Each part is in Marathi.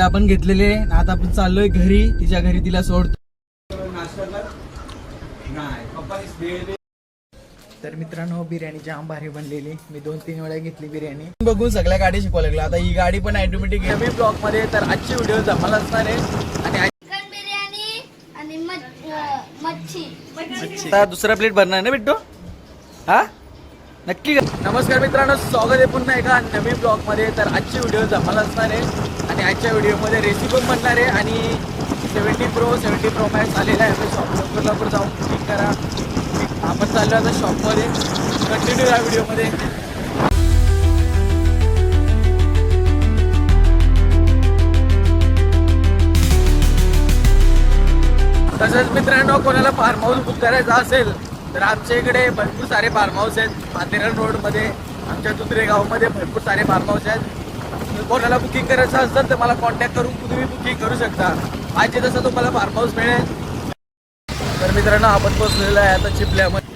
बेड आपण घेतलेले आता आपण चाललोय घरी. तिच्या घरी तिला सोडतो. तर मित्रांनो बिर्याणी जाम भारी बनलेली. मी दोन तीन वेळा घेतली बिर्याणी. बघून सगळ्या गाडी शिकवायला लागला. आता ही गाडी पण ऑटोमॅटिक मी ब्लॉगमध्ये तर आजची व्हिडिओ जमाला असणार आहे. आणि मच्छी दुसरा प्लेट भरणार ना बिट्टू? हा? नक्की नमस्कार मित्रांनो स्वागत आहे पुन्हा एका नवीन ब्लॉगमध्ये तर आजची व्हिडिओ जमाला असणार आहे. आणि आजच्या व्हिडिओमध्ये रेसिपी पण बनणार आहे. आणि seventy pro seventy pro max आलेला आहे. शॉप लवकर जाऊन क्लिक करा. आपण चाललो आता शॉपमध्ये कंटिन्यू या व्हिडिओमध्ये तसंच मित्रांनो कोणाला फार्म हाऊस बुक करायचा असेल तर आमच्या इकडे भरपूर सारे फार्म हाऊस आहेत. माथेरान रोडमध्ये आमच्या दुसरे गावामध्ये भरपूर सारे फार्म हाऊस आहेत. जर कोणाला बुकिंग करायचं असेल तर मला कॉन्टॅक्ट करून तुम्ही बुकिंग करू शकता. पाहिजे तसं तुम्हाला फार्म हाऊस मिळेल. तर मित्रांनो आपण पोचलेलो आहे आता चिपल्यामध्ये.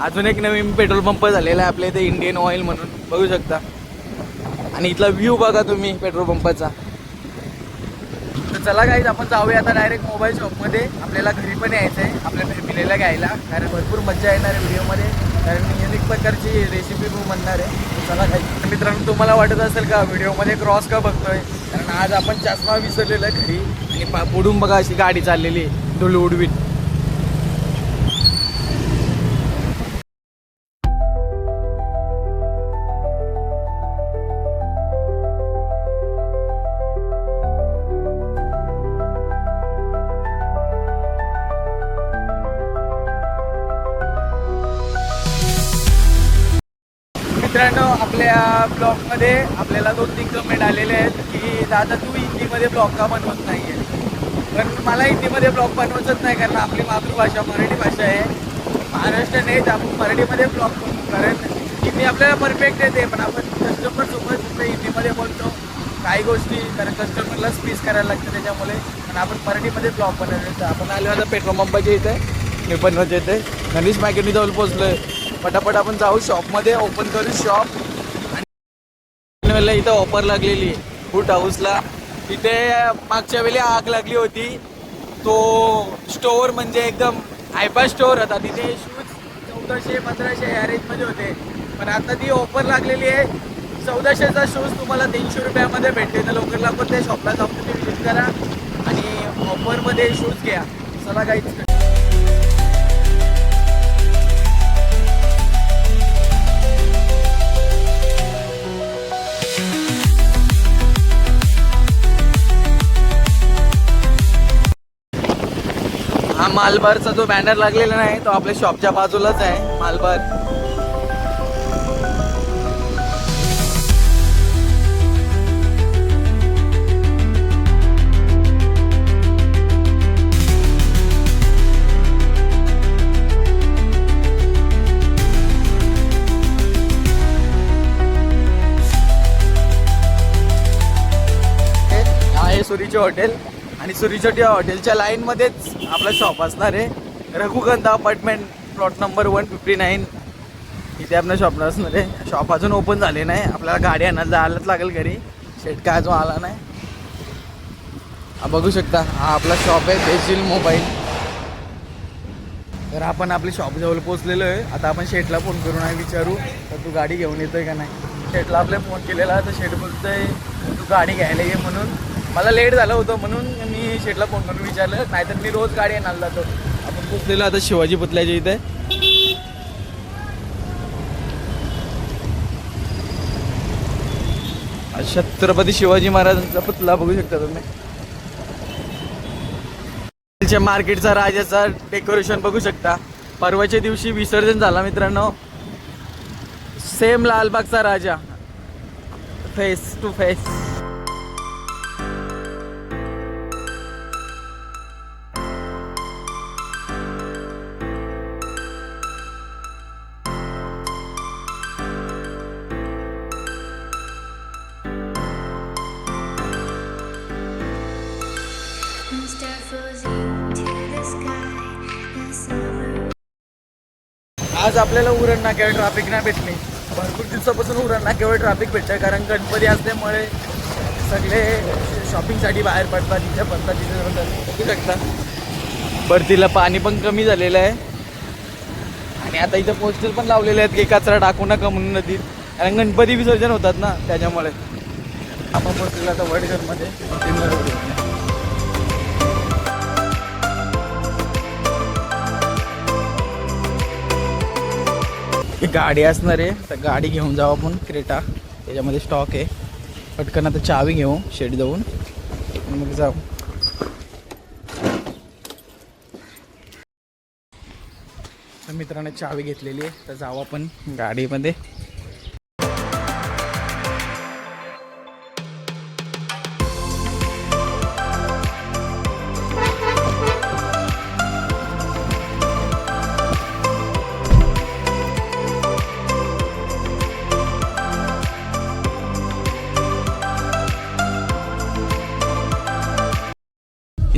अजून एक नवीन पेट्रोल पंप झालेला आहे आपल्या इथे इंडियन ऑइल म्हणून. बघू शकता. आणि इथला व्ह्यू बघा तुम्ही पेट्रोल पंपाचा चला गाईज आपण जाऊया आता डायरेक्ट मोबाईल शॉपमध्ये आपल्याला घरी पण यायचं आहे आपल्या फॅमिलीला घ्यायला. कारण भरपूर मजा येणार आहे व्हिडिओमध्ये कारण मी युनिक प्रकारची रेसिपी पण म्हणणार आहे. चला काही मित्रांनो तुम्हाला वाटत असेल का व्हिडिओमध्ये क्रॉस का बघतोय? कारण आज आपण चष्मा विसरलेला आहे घरी. आणि बुडून पुढून बघा अशी गाडी चाललेली आहे. मित्रांनो आपल्या ब्लॉगमध्ये आपल्याला दोन तीन कमेंट आलेले आहेत की दादा तू हिंदीमध्ये ब्लॉग का बनवत नाही आहे पण मला हिंदीमध्ये ब्लॉग बनवतच नाही कारण आपली मातृभाषा मराठी भाषा आहे. महाराष्ट्र नाही तर आपण मराठीमध्ये ब्लॉग बनवू. कारण हिंदी आपल्याला परफेक्ट येते पण आपण कस्टमर सोबत हिंदीमध्ये बोलतो. काही गोष्टी कारण कस्टमरला स्पीच करायला लागतं त्याच्यामुळे. पण आपण मराठीमध्ये ब्लॉग बनवायचं आपण आलो आता पेट्रोल पंपाच्या इथे. मी बनवत येते. गणेश मार्केटनी जाऊन पोचलो आहे पटापट आपण जाऊ शॉपमध्ये ओपन करू शॉप आणि इथं ऑफर लागलेली फूट हाऊसला तिथे मागच्या वेळी आग लागली होती. तो स्टोअर म्हणजे एकदम हायपा स्टोअर होता. तिथे शूज चौदाशे पंधराशे या रेंजमध्ये होते. पण आता ती ऑफर लागलेली आहे. चौदाशेचा शूज तुम्हाला तीनशे रुपयामध्ये भेटते तर लवकर लवकर त्या शॉपला जाऊन तुम्ही विजिट करा आणि ऑफरमध्ये शूज घ्या. चला काहीच मालबारचा जो बॅनर लागलेला नाही तो आपल्या शॉपच्या बाजूलाच आहे मालबार. आहे सुरीचे हॉटेल सुरीचोटी सुरीच्या हॉटेलच्या लाईनमध्येच आपला शॉप असणार आहे. Raghugandha apartment plot number one fifty nine इथे आपलं शॉप असणार आहे. शॉप अजून ओपन झाले नाही. आपल्याला गाडी आणायला जायलाच लागेल घरी. शेट काय अजून आला नाही. हा बघू शकता. हा आपला शॉप आहे देशील मोबाईल तर आपण आपल्या शॉपजवळ पोचलेलो आहे. आता आपण शेटला फोन करून आहे विचारू. तर तू गाडी घेऊन येतोय का नाही? शेटला आपल्या फोन केलेला तर शेट बोलतोय तू गाडी घ्यायला ये म्हणून. मला लेट झालं होतं म्हणून मी शेटला फोन करून विचारलं. नाहीतर मी रोज गाडी येणार जातो. आपण पोचलेलो आता शिवाजी पुतल्याच्या इथे. छत्रपती शिवाजी महाराजांचा पुतळा बघू शकता तुम्ही. मार्केटचा राजाचा डेकोरेशन बघू शकता. परवाच्या दिवशी विसर्जन झाला मित्रांनो. सेम लालबागचा राजा. फेस टू फेस आज आपल्याला उरण नाक्यावर ट्रॅफिक नाही भेटली. भरपूर दिवसापासून उरण नाक्यावर ट्रॅफिक भेटतंय कारण गणपती असल्यामुळे सगळे शॉपिंगसाठी बाहेर पडतात तिथे पडतात तिथे बघू शकता भरतीला पाणी पण कमी झालेलं आहे. आणि आता इथं पोस्टर पण लावलेले आहेत की कचरा टाकू नका म्हणून नदीत. कारण गणपती विसर्जन होतात ना त्याच्यामुळे. आपण पोस्टरला आता वडघरमध्ये गाडी असणार आहे. तर गाडी घेऊन जाऊ आपण क्रेटा. त्याच्यामध्ये स्टॉक आहे. पटकन आता चावी घेऊ शेड जाऊन मग जाऊ. तर मित्राने चावी घेतलेली आहे. तर जाऊ आपण गाडीमध्ये.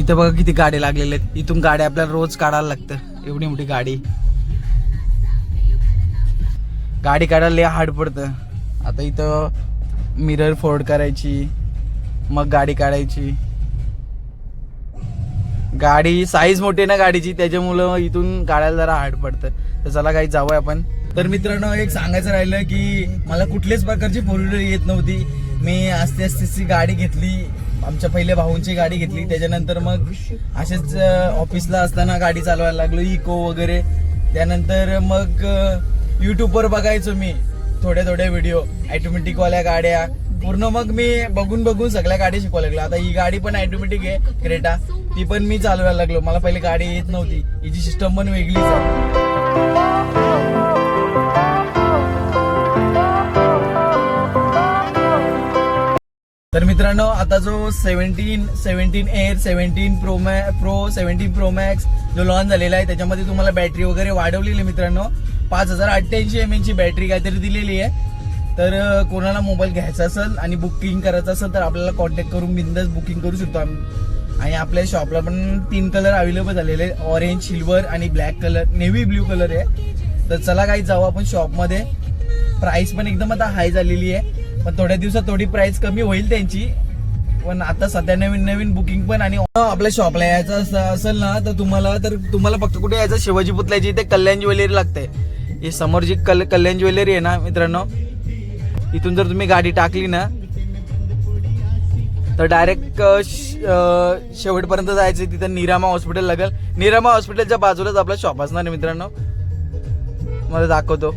इथं बघा किती गाडी लागलेल्या आहेत. इथून गाडी आपल्याला रोज काढायला लागतं. एवढी मोठी गाडी. गाडी काढायला हार्ड पडतं. आता इथं मिरर फोल्ड करायची मग गाडी काढायची. गाडी साईज मोठी आहे ना गाडीची त्याच्यामुळं इथून काढायला जरा हार्ड पडतं. तर चला काही जाऊया आपण. तर मित्रांनो एक सांगायचं राहिलं की मला कुठल्याच प्रकारची फोर व्हीलर येत नव्हती. मी आस्ते आस्तेची गाडी घेतली. आमच्या पहिल्या भाऊंची गाडी घेतली. त्याच्यानंतर मग असेच ऑफिसला असताना गाडी चालवायला लागलो इको वगैरे. त्यानंतर मग युट्यूबवर बघायचो मी थोड्या थोड्या व्हिडिओ ऑटोमॅटिकवाल्या गाड्या. पूर्ण मग मी बघून बघून सगळ्या गाडी शिकवायला लागलो. आता ही गाडी पण ऑटोमॅटिक आहे क्रेटा. ती पण मी चालवायला लागलो. मला पहिले गाडी येत नव्हती. हिची सिस्टम पण वेगळीच आहे. तर मित्रांनो आता जो seventeen seventeen Air seventeen pro मॅ प्रो सेव्हन्टीन प्रो मॅक्स जो लॉन्च झालेला आहे त्याच्यामध्ये तुम्हाला बॅटरी वगैरे वाढवलेली आहे मित्रांनो. पाच हजार अठ्ठ्याऐंशी एम ची बॅटरी काहीतरी दिलेली आहे. तर कोणाला मोबाईल घ्यायचा असेल आणि बुकिंग करायचं असेल तर आपल्याला कॉन्टॅक्ट करून बिंदास बुकिंग करू शकतो आम्ही. आणि आपल्या शॉपला पण तीन कलर अवेलेबल झालेले ऑरेंज सिल्वर आणि black colour navy blue colour आहे. तर चला काही जाऊ आपण शॉपमध्ये प्राईस पण एकदम आता हाय झालेली आहे. पण थोड्या दिवसात थोडी प्राइस कमी होईल त्यांची. पण आता सध्या नवीन नवीन बुकिंग पण आणि हो, आपल्या शॉपला यायचं असेल ना तर तुम्हाला तर तुम्हाला फक्त कुठे यायचं? शिवाजी पुतल्याची इथे कल्याण ज्वेलरी लागते. ही समोर जी कल कल्याण ज्वेलरी आहे ना मित्रांनो इथून जर तुम्ही गाडी टाकली ना तर डायरेक्ट शेवटपर्यंत जायचं तिथं निरामा हॉस्पिटल लागेल. निरामा हॉस्पिटलच्या बाजूलाच आपला शॉप असणार आहे मित्रांनो. मला दाखवतो.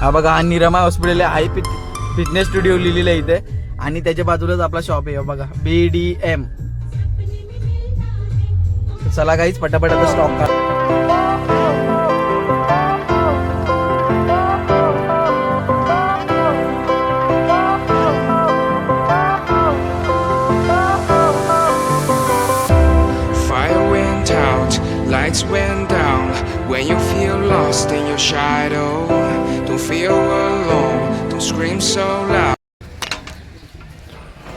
हा बघा हा निरमा हॉस्पिटल आहे. हाय फिट फिटनेस स्टुडिओ लिहिलेलं आहे इथे. आणि त्याच्या बाजूलाच आपला शॉप आहे हो बघा. बी डी एम चला काहीच पटापट स्टॉप स्टॉक का lights went down. When you feel lost in your shadow, don't feel alone, don't scream so loud.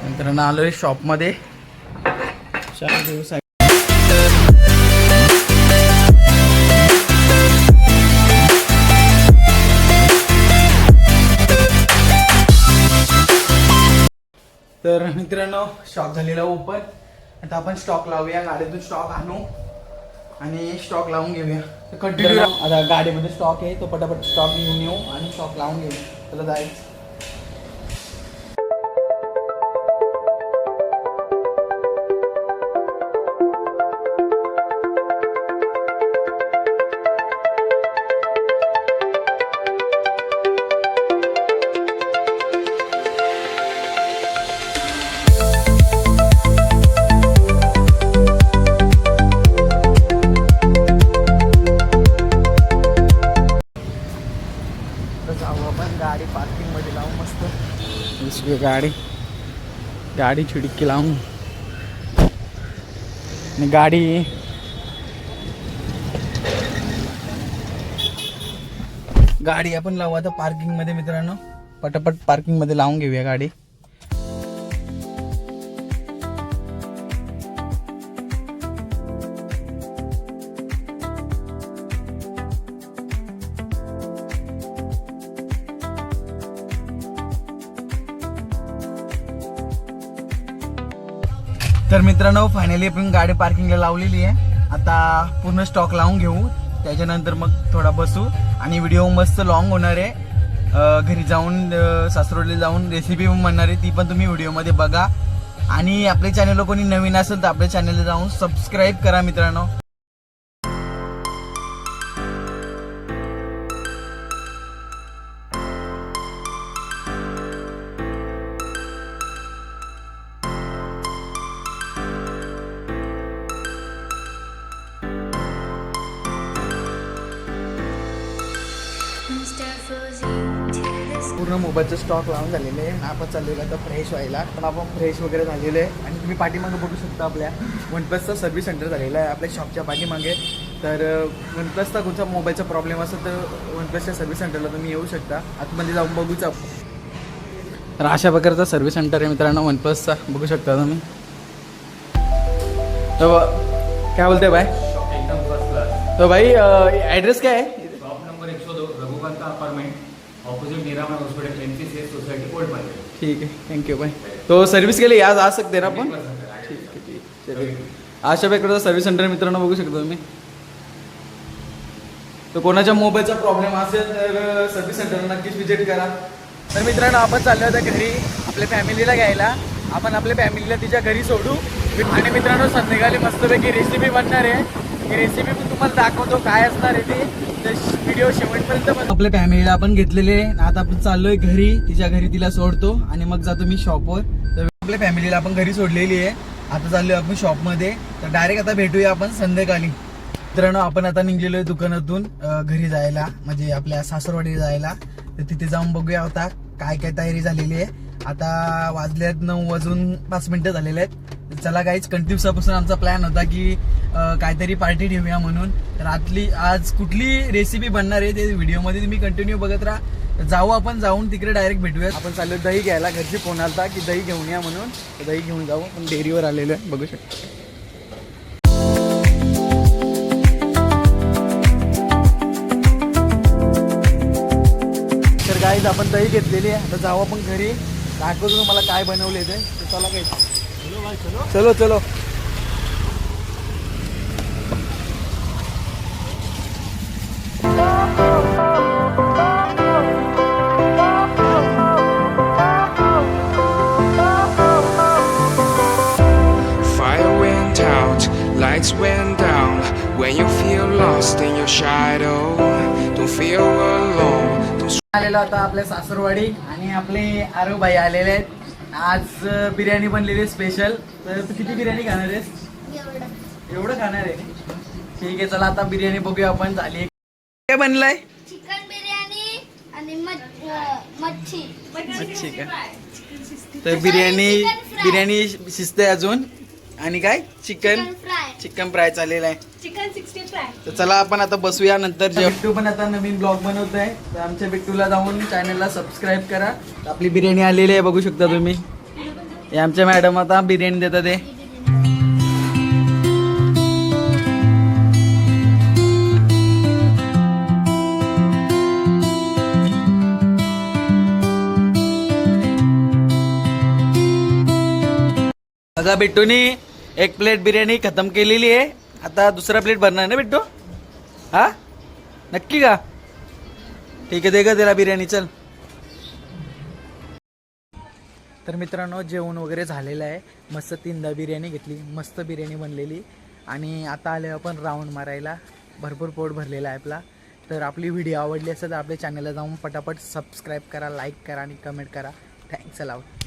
नंतर आलोय शॉपमध्ये घेऊ साहेब. तर मित्रांनो स्टॉक झालेला ओपन आता आपण स्टॉक लावूया. गाडीतून स्टॉक आणू. आणि स्टॉक लावून घेऊया. कंटिन्यू आता गाडीमध्ये स्टॉक आहे तो पटापट स्टॉक घेऊन येऊ आणि स्टॉक लावून घेऊ त्याला जायचं जाऊ आपण गाडी पार्किंगमध्ये लावू मस्त दुसरी गाडी. गाडी छिडकी लावून. आणि गाडी. गाडी आपण लावू आता पार्किंगमध्ये मित्रांनो. पटापट पार्किंगमध्ये लावून घेऊया गाडी. तर मित्रांनो फायनली आपण गाडी पार्किंगला लावलेली आहे. आता पूर्ण स्टॉक लावून घेऊ. त्याच्यानंतर मग थोडा बसू. आणि व्हिडिओ मस्त लॉंग होणार आहे. घरी जाऊन अं, सासरोडला जाऊन रेसिपी पण म्हणणार आहे. ती पण तुम्ही व्हिडिओमध्ये बघा. आणि आपल्या चॅनलला कोणी नवीन असेल तर आपल्या चॅनलला जाऊन सबस्क्राईब करा मित्रांनो. मोबाईलचं स्टॉक लावून झालेले आहे. आपण चाललेलो आता फ्रेश व्हायला. पण आपण फ्रेश वगैरे झालेलो आहे. आणि तुम्ही पाठीमागे बघू शकता आपल्या. वन प्लसचा सर्व्हिस सेंटर झालेला आहे. आपल्या शॉपच्या पाठीमागे. तर वन प्लसचा कोणता मोबाईलचा प्रॉब्लेम असेल तर वन प्लसच्या सर्व्हिस सेंटरला तुम्ही येऊ शकता. आतमध्ये जाऊन बघूच आपण तर अशा प्रकारचा सर्व्हिस सेंटर आहे मित्रांनो वन प्लसचा बघू शकता तुम्ही. तर ब- काय बोलते भाई? एकदम फर्स्ट क्लास तो भाई ॲड्रेस काय आहे? शॉप नंबर एक सौ दो Raghukanta apartment opposite Niraman hospital M C C S society old market ठीक है थैंक यू भाई तो सर्विस के लिए आज आ सकते हैं ना आपण ठीक आहे ठीक चलिए. आशा बेकडचा सर्व्हिस सेंटर मित्रांनो बघू शकता तुम्ही. तर कोणाच्या मोबाईलचा प्रॉब्लेम असेल तर सर्व्हिस सेंटर नक्कीच विजिट करा. तर मित्रांनो आपण चाललो होतो घरी आपल्या फॅमिलीला घ्यायला. आपण आपल्या फॅमिलीला तिच्या घरी सोडू. आणि मित्रांनो संध्याकाळी मस्तपैकी रेसिपी बनणार आहे. ही रेसिपी मी तुम्हाला दाखवतो काय असणार आहे ते. तर व्हिडिओ शेवटपर्यंत आपल्या फॅमिलीला आपण घेतलेले आता आपण चाललोय घरी. तिच्या घरी तिला सोडतो आणि मग जातो मी शॉपवर तर आपल्या फॅमिलीला आपण घरी सोडलेली आहे. आता चाललोय आपण शॉपमध्ये तर डायरेक्ट आता भेटूया आपण संध्याकाळी. मित्रांनो आपण आता निघलेलो आहे दुकानातून घरी जायला. म्हणजे आपल्या सासरवाडी जायला. तर तिथे जाऊन बघूया आता काय काय तयारी झालेली आहे. आता वाजल्यात नऊ वाजून पाच मिनिटं झालेले आहेत. चला काहीच कंटिन्यूसापासून आमचा प्लॅन होता की काहीतरी पार्टी ठेवूया म्हणून. रात्री आज कुठली रेसिपी बनणार आहे ते व्हिडिओमध्ये तुम्ही कंटिन्यू बघत राहा. जाऊ आपण जाऊन तिकडे डायरेक्ट भेटूया आपण चाललो दही घ्यायला घरचे फोन आलता की दही घेऊन या म्हणून. दही घेऊन जाऊ पण डेअरीवर आलेलो आहे बघू शकतो. तर गाईज आपण दही घेतलेली आहे. आता जाऊ आपण घरी. दाखवतो तुम्हाला काय बनवले ते चला काही चलो चलो Fire went out, lights went down. When you feel lost in your shadow, don't feel alone. Don't आलेलो आता आपल्या सासरवाडी आणि आपले आरो भाई आलेले आहेत आज बिर्याणी बनलेली स्पेशल तर तू किती बिर्याणी खाणार आहेस? एवढं. खाणार आहे? ठीक आहे चला आता बिर्याणी बघूया आपण. झाली काय बनलंय? चिकन बिर्याणी आणि मच्छी. मच्छी का? तर बिर्याणी बिर्याणी शिजते अजून. आणि काय? Chicken? Chicken fry chicken fry चालेलं आहे. चिकन सिक्स्टी फ्राय तर चला आपण आता बसूया नंतर जे बिट्टू पण आता नवीन ब्लॉग बनवत आहे तर आमच्या बिट्टूला जाऊन चॅनलला सबस्क्राईब करा. आपली बिर्याणी आलेली आहे बघू शकता तुम्ही. हे आमच्या मॅडम आता बिर्याणी देतात ते बघा बिट्टूनी एक प्लेट बिर्याणी खतम केलेली आहे. आता दुसरा प्लेट भरणार ना बिट्टू? हा? नक्की का? ठीक आहे दे ग त्याला बिर्याणी चल. तर मित्रांनो जेवण वगैरे झालेलं आहे. मस्त तीनदा बिर्याणी घेतली मस्त बिर्याणी बनलेली. आणि आता आले आपण राऊंड मारायला. भरपूर पोट भरलेला आहे आपला. तर आपली व्हिडिओ आवडली असेल तर आपल्या चॅनलला जाऊन पटापट सबस्क्राईब करा लाईक करा आणि कमेंट करा. थँक्स अलाउट